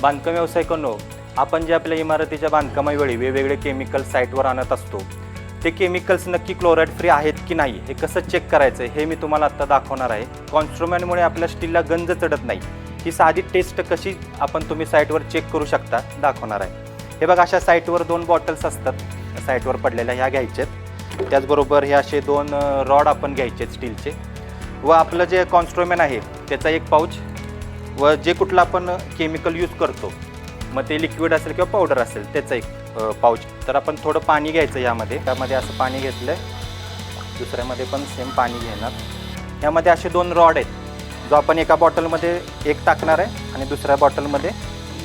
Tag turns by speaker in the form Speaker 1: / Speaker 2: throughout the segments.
Speaker 1: बांधकाम व्यावसायिकांनो आपण जे आपल्या इमारतीच्या बांधकामावेळी वेगवेगळे केमिकल साईटवर आणत असतो ते केमिकल्स नक्की क्लोराईड फ्री आहेत की नाही हे कसं चेक करायचं हे मी तुम्हाला आत्ता दाखवणार आहे. कॉन्स्ट्रुमेंटमुळे आपल्या स्टीलला गंज चढत नाही. ही साधी टेस्ट कशी आपण तुम्ही साईटवर चेक करू शकता दाखवणार आहे. हे बघा अशा साईटवर दोन बॉटल्स असतात. साईटवर पडलेल्या ह्या घ्यायच्यात. त्याचबरोबर हे असे दोन रॉड आपण घ्यायचे स्टीलचे व आपलं जे कॉन्स्ट्रोमॅन आहे त्याचा एक पाऊच व जे कुठलं आपण केमिकल यूज करतो मग ते लिक्विड असेल किंवा पावडर असेल त्याचं एक पाऊच तर आपण थोडं पाणी घ्यायचं यामध्ये. त्यामध्ये असं पाणी घेतलं आहे दुसऱ्यामध्ये पण सेम पाणी घेणार. यामध्ये असे दोन रॉड आहेत. जो आपण एका बॉटलमध्ये एक टाकणार आहे आणि दुसऱ्या बॉटलमध्ये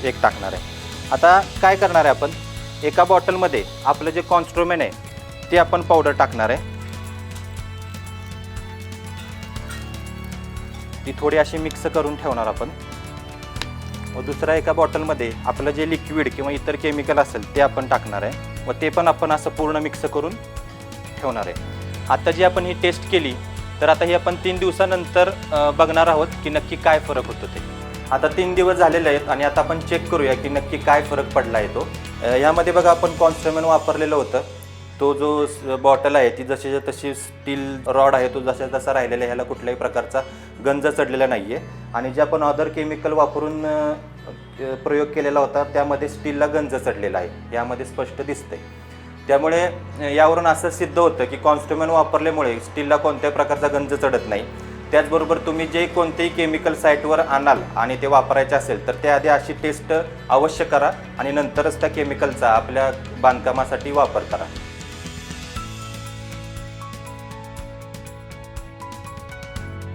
Speaker 1: एक टाकणार आहे. आता काय करणार आहे आपण? एका बॉटलमध्ये आपलं जे कॉन्स्ट्रोमेन आहे ते आपण पावडर टाकणार आहे. ती थोडी अशी मिक्स करून ठेवणार आपण. व दुसऱ्या एका बॉटलमध्ये आपलं जे लिक्विड किंवा इतर केमिकल असेल ते आपण टाकणार आहे. व ते पण आपण असं पूर्ण मिक्स करून ठेवणार आहे. आता जी आपण ही टेस्ट केली तर आता ही आपण तीन दिवसानंतर बघणार आहोत की नक्की काय फरक होतो ते. आता तीन दिवस झालेले आहेत आणि आता आपण चेक करूया की नक्की काय फरक पडला आहे तो. यामध्ये बघा आपण कॉन्स्ट्रमेन वापरलेलं होतं. तो जो बॉटल आहे ती जशी तशी स्टील रॉड आहे तो जसा तसा राहिलेला आहे ह्याला कुठल्याही प्रकारचा गंज चढलेला नाही आहे आणि जे आपण अदर केमिकल वापरून प्रयोग केलेला होता त्यामध्ये स्टीलला गंज चढलेला आहे. यामध्ये स्पष्ट दिसतंय. त्यामुळे यावरून असं सिद्ध होतं की कॉन्स्ट्रुमेंट वापरल्यामुळे स्टीलला कोणत्याही प्रकारचा गंज चढत नाही. त्याचबरोबर तुम्ही जे कोणतेही केमिकल साईटवर आणाल आणि ते वापरायचे असेल तर त्याआधी अशी टेस्ट अवश्य करा आणि नंतरच त्या केमिकलचा आपल्या बांधकामासाठी वापर करा.